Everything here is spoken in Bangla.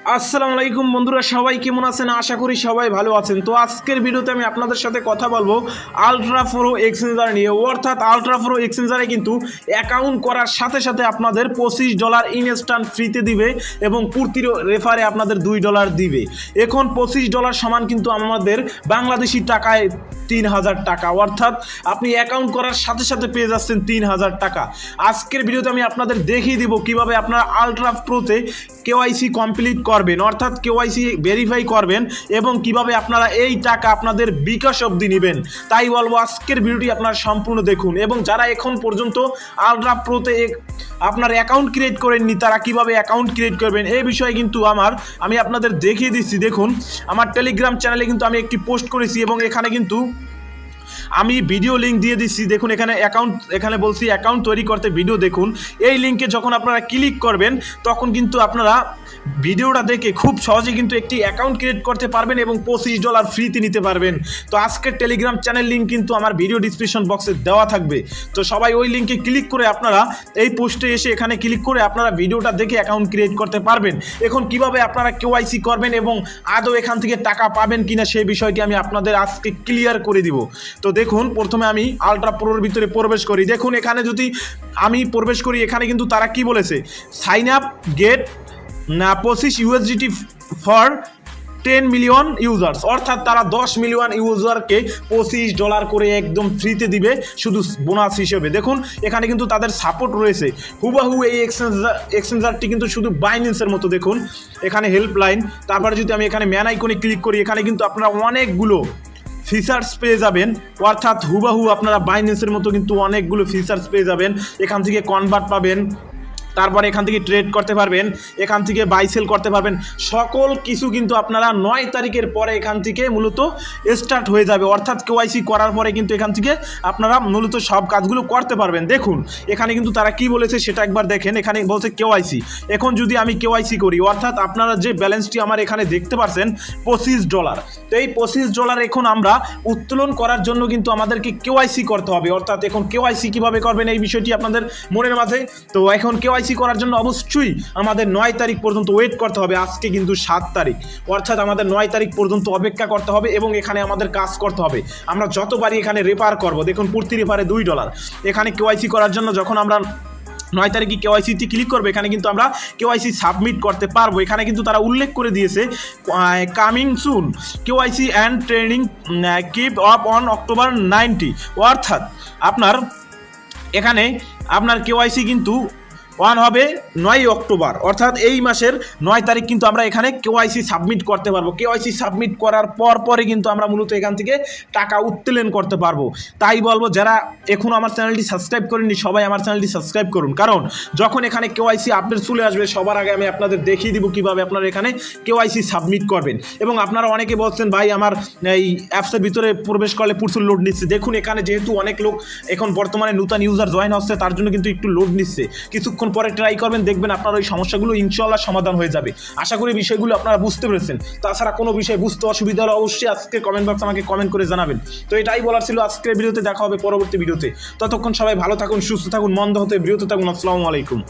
আসসালামু আলাইকুম বন্ধুরা, সবাই কেমন আছেন? আশা করি সবাই ভালো আছেন। তো আজকের ভিডিওতে আমি আপনাদের সাথে কথা বলব আলট্রা প্রো এক্সচেঞ্জার নিয়ে। অর্থাৎ আলট্রা প্রো এক্সচেঞ্জারে কিন্তু অ্যাকাউন্ট করার সাথে সাথে আপনাদের পঁচিশ ডলার ইনস্ট্যান্ট ফ্রিতে দিবে এবং প্রতি রেফারে আপনাদের দুই ডলার দিবে। এখন পঁচিশ ডলার সমান কিন্তু আমাদের বাংলাদেশি টাকায় তিন হাজার টাকা। অর্থাৎ আপনি অ্যাকাউন্ট করার সাথে সাথে পেয়ে যাচ্ছেন তিন হাজার টাকা। আজকের ভিডিওতে আমি আপনাদের দেখিয়ে দিব কীভাবে আপনারা আলট্রা প্রোতে কেওয়াইসি কমপ্লিট করবেন, অর্থাৎ কেওয়াইসি ভেরিফাই করবেন এবং কীভাবে আপনারা এই টাকা আপনাদের বিকাশ অবধি নেবেন, তাই বলব আজকের ভিডিওটি আপনারা সম্পূর্ণ দেখুন এবং যারা এখন পর্যন্ত আলট্রা প্রোতে আপনার অ্যাকাউন্ট ক্রিয়েট করেননি, তারা কীভাবে অ্যাকাউন্ট ক্রিয়েট করবেন, এই বিষয়ে কিন্তু আমার আমি আপনাদের দেখিয়ে দিচ্ছি, দেখুন। আমার টেলিগ্রাম চ্যানেলে কিন্তু আমি একটি পোস্ট করেছি এবং এখানে কিন্তু আমি ভিডিও লিঙ্ক দিয়ে দিচ্ছি, দেখুন এখানে অ্যাকাউন্ট এখানে বলছি অ্যাকাউন্ট তৈরি করতে ভিডিও দেখুন। এই লিঙ্কে যখন আপনারা ক্লিক করবেন, তখন কিন্তু আপনারা ভিডিওটা দেখে খুব সহজে কিন্তু একটি অ্যাকাউন্ট ক্রিয়েট করতে পারবেন এবং পঁচিশ ডলার ফ্রিতে নিতে পারবেন। তো আজকের টেলিগ্রাম চ্যানেল লিঙ্ক কিন্তু আমার ভিডিও ডিসক্রিপশন বক্সে দেওয়া থাকবে। তো সবাই ওই লিঙ্কে ক্লিক করে আপনারা এই পোস্টে এসে এখানে ক্লিক করে আপনারা ভিডিওটা দেখে অ্যাকাউন্ট ক্রিয়েট করতে পারবেন। এখন কীভাবে আপনারা কেওয়াইসি করবেন এবং আদৌ এখান থেকে টাকা পাবেন কিনা সেই বিষয়টি আমি আপনাদের আজকে ক্লিয়ার করে দিব। তো দেখুন, প্রথমে আমি আলট্রা প্রোর ভিতরে প্রবেশ করি। দেখুন, এখানে যদি আমি প্রবেশ করি, এখানে কিন্তু তারা কি বলেছে? সাইন আপ গেট পঁচিশ USDT for ten million users অর্থাৎ তারা দশ মিলিয়ন ইউজারকে পঁচিশ ডলার করে একদম ফ্রিতে দিবে শুধু বোনাস হিসেবে। দেখুন, এখানে কিন্তু তাদের সাপোর্ট রয়েছে। হুবাহু এই এক্সচেঞ্জার এক্সচেঞ্জারটি কিন্তু শুধু বাইন্যান্সের মতো, দেখুন। এখানে হেল্পলাইন তারপরে যদি আমি এখানে ম্যান আইকনে ক্লিক করি, এখানে কিন্তু আপনারা অনেকগুলো ফিচার্স পেয়ে যাবেন। অর্থাৎ হুবাহু আপনারা বাইন্যান্সের মতো কিন্তু অনেকগুলো ফিচার্স পেয়ে যাবেন। এখান থেকে কনভার্ট পাবেন। তারপরে এখান থেকে ট্রেড করতে পারবেন, এখান থেকে বাই সেল করতে পারবেন। সকল কিছু কিন্তু আপনারা নয় তারিখের পরে এখান থেকে মূলত স্টার্ট হয়ে যাবে। অর্থাৎ কেওয়াইসি করার পরে কিন্তু এখান থেকে আপনারা মূলত সব কাজগুলো করতে পারবেন। দেখুন, এখানে কিন্তু তারা কি বলেছে সেটা একবার দেখেন। এখানে বলছে কেওয়াইসি এখন যদি আমি কেওয়াইসি করি, অর্থাৎ আপনারা যে ব্যালেন্সটি আমার এখানে দেখতে পাচ্ছেন পঁচিশ ডলার তো এই পঁচিশ ডলার এখন আমরা উত্তোলন করার জন্য কিন্তু আমাদেরকে কেওয়াইসি করতে হবে। অর্থাৎ এখন কেওয়াইসি কীভাবে করবেন এই বিষয়টি আপনাদের মনের মাঝে। তো এখন কেওয়াইসি করার জন্য অবশ্যই আমাদের নয় তারিখ পর্যন্ত ওয়েট করতে হবে। আজকে কিন্তু সাত তারিখ। অর্থাৎ আমাদের নয় তারিখ পর্যন্ত অপেক্ষা করতে হবে এবং এখানে আমাদের কাজ করতে হবে। আমরা যতবারই এখানে রেপার করব, দেখুন প্রতি রেপারে দুই ডলার এখানে কেওয়াইসি করার জন্য যখন আমরা নয় তারিখে কেওয়াইসিতে ক্লিক করবে, এখানে কিন্তু আমরা কেওয়াইসি সাবমিট করতে পারব। এখানে কিন্তু তারা উল্লেখ করে দিয়েছে coming soon KYC and training keep off on October ninety অর্থাৎ আপনার এখানে আপনার কেওয়াইসি কিন্তু ওয়ান হবে নয় অক্টোবর। অর্থাৎ এই মাসের নয় তারিখ কিন্তু আমরা এখানে কেওয়াইসি সাবমিট করতে পারব। কেওয়াইসি সাবমিট করার পর পরে কিন্তু আমরা মূলত এখান থেকে টাকা উত্তোলন করতে পারব। তাই বলব, যারা এখনও আমার চ্যানেলটি সাবস্ক্রাইব করেননি, সবাই আমার চ্যানেলটি সাবস্ক্রাইব করুন। কারণ যখন এখানে কেওয়াইসি আপডেট চলে আসবে, সবার আগে আমি আপনাদের দেখিয়ে দিব কীভাবে আপনারা এখানে কেওয়াইসি সাবমিট করবেন। এবং আপনারা অনেকে বলছেন, ভাই, আমার এই অ্যাপসের ভিতরে প্রবেশ করলে প্রচুর লোড নিচ্ছে। দেখুন, এখানে যেহেতু অনেক লোক এখন বর্তমানে নূতন ইউজার জয়েন হচ্ছে, তার জন্য কিন্তু একটু লোড নিচ্ছে। কিছুক্ষণ পরে ট্রাই করবেন, দেখবেন আপনার ওই সমস্যাগুলো ইনশাল্লাহ সমাধান হয়ে যাবে। আশা করি বিষয়গুলো আপনারা বুঝতে পেরেছেন। তাছাড়া কোনো বিষয় বুঝতে অসুবিধা হলে অবশ্যই আজকে কমেন্ট বক্সে আমাকে কমেন্ট করে জানাবেন। তো এটাই বলার ছিল আজকের ভিডিওতে, দেখা হবে পরবর্তী ভিডিওতে। ততক্ষণ সবাই ভালো থাকুন, সুস্থ থাকুন, মন্দ হতে বিরত থাকুন। আসসালামু আলাইকুম।